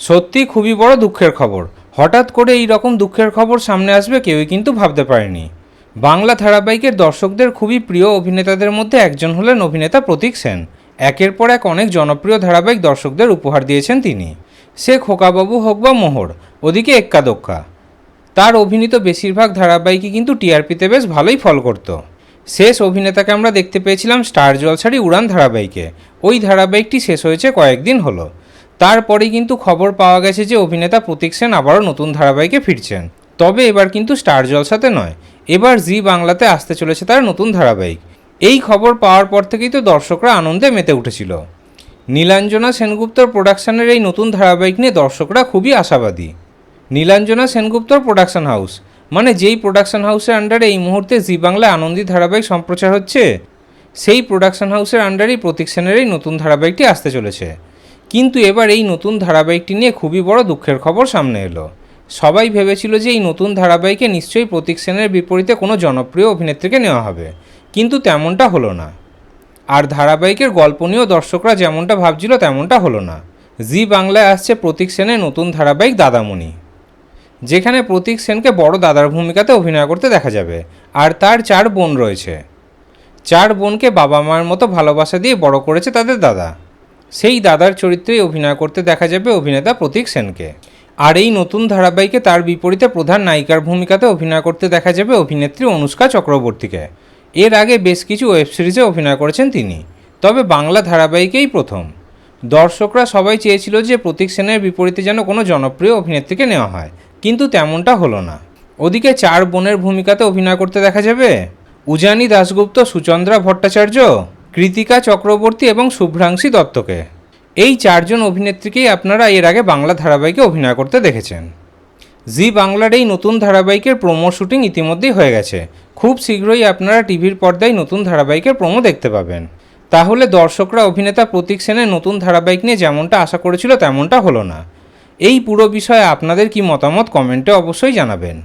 সত্যি খুবই বড় দুঃখের খবর। হঠাৎ করে এই রকম দুঃখের খবর সামনে আসবে কেউই কিন্তু ভাবতে পারেনি। বাংলা ধারাবাহিকের দর্শকদের খুবই প্রিয় অভিনেতাদের মধ্যে একজন হলেন অভিনেতা প্রতীক সেন। একের পর এক অনেক জনপ্রিয় ধারাবাহিক দর্শকদের উপহার দিয়েছেন তিনি। সে খোকাবাবু হোক বা মোহর, ওদিকে এক্কা দোক্কা। তার অভিনীত বেশিরভাগ ধারাবাহিকই কিন্তু টিআরপিতে বেশ ভালোই ফল করত। শেষ অভিনেতাকে আমরা দেখতে পেয়েছিলাম স্টার জলসারি উড়ান ধারাবাহিকে। ওই ধারাবাহিকটি শেষ হয়েছে কয়েকদিন হলো। তারপরেই কিন্তু খবর পাওয়া গেছে যে অভিনেতা প্রতীক সেন আবারও নতুন ধারাবাহিকে ফিরছেন। তবে এবার কিন্তু স্টার জলসাতে নয়, এবার জি বাংলাতে আসতে চলেছে তার নতুন ধারাবাহিক। এই খবর পাওয়ার পর থেকেই তো দর্শকরা আনন্দে মেতে উঠেছিল। নীলাঞ্জনা সেনগুপ্তর প্রোডাকশনের এই নতুন ধারাবাহিক নিয়ে দর্শকরা খুবই আশাবাদী। নীলাঞ্জনা সেনগুপ্তর প্রোডাকশন হাউস মানে যেই প্রোডাকশন হাউসের আন্ডারে এই মুহূর্তে জি বাংলা আনন্দী ধারাবাহিক সম্প্রচার হচ্ছে, সেই প্রোডাকশন হাউসের আন্ডারেই প্রতীক সেনের এই নতুন ধারাবাহিকটি আসতে চলেছে। কিন্তু এবার এই নতুন ধারাবাহিকটি নিয়ে খুবই বড় দুঃখের খবর সামনে এলো। সবাই ভেবেছিল যে এই নতুন ধারাবাহিকে নিশ্চয়ই প্রতীক সেনের বিপরীতে কোনো জনপ্রিয় অভিনেত্রীকে নেওয়া হবে, কিন্তু তেমনটা হলো না। আর ধারাবাহিকের গল্প নিয়েও দর্শকরা যেমনটা ভাবছিল তেমনটা হলো না। জি বাংলায় আসছে প্রতীক সেনের নতুন ধারাবাহিক দাদামণি, যেখানে প্রতীক সেনকে বড় দাদার ভূমিকাতে অভিনয় করতে দেখা যাবে, আর তার চার বোন রয়েছে। চার বোনকে বাবা মার মতো ভালোবাসা দিয়ে বড় করেছে তাদের দাদা। সেই দাদার চরিত্রেই অভিনয় করতে দেখা যাবে অভিনেতা প্রতীক সেনকে। আর এই নতুন ধারাবাহিকে তার বিপরীতে প্রধান নায়িকার ভূমিকাতে অভিনয় করতে দেখা যাবে অভিনেত্রী অনুষ্কা চক্রবর্তীকে। এর আগে বেশ কিছু ওয়েব সিরিজে অভিনয় করেছেন তিনি, তবে বাংলা ধারাবাহিকেই প্রথম। দর্শকরা সবাই চেয়েছিল যে প্রতীক সেনের বিপরীতে যেন কোনো জনপ্রিয় অভিনেত্রীকে নেওয়া হয়, কিন্তু তেমনটা হলো না। ওদিকে চার বোনের ভূমিকাতে অভিনয় করতে দেখা যাবে উজানি দাশগুপ্ত, সুচন্দ্রা ভট্টাচার্য কৃতিকা চক্রবর্তী এবং শুভ্রাংশী দত্তকে। এই চারজন অভিনেত্রীকেই আপনারা এর আগে বাংলা ধারাবাহিকে অভিনয় করতে দেখেছেন। জি বাংলার এই নতুন ধারাবাহিকের প্রোমো শুটিং ইতিমধ্যেই হয়ে গেছে। খুব শীঘ্রই আপনারা টিভির পর্দায় নতুন ধারাবাহিকের প্রোমো দেখতে পাবেন। তাহলে দর্শকরা অভিনেতা প্রতীক সেনের নতুন ধারাবাহিক নিয়ে যেমনটা আশা করেছিল তেমনটা হলো না। এই পুরো বিষয়ে আপনাদের কি মতামত কমেন্টে অবশ্যই জানাবেন।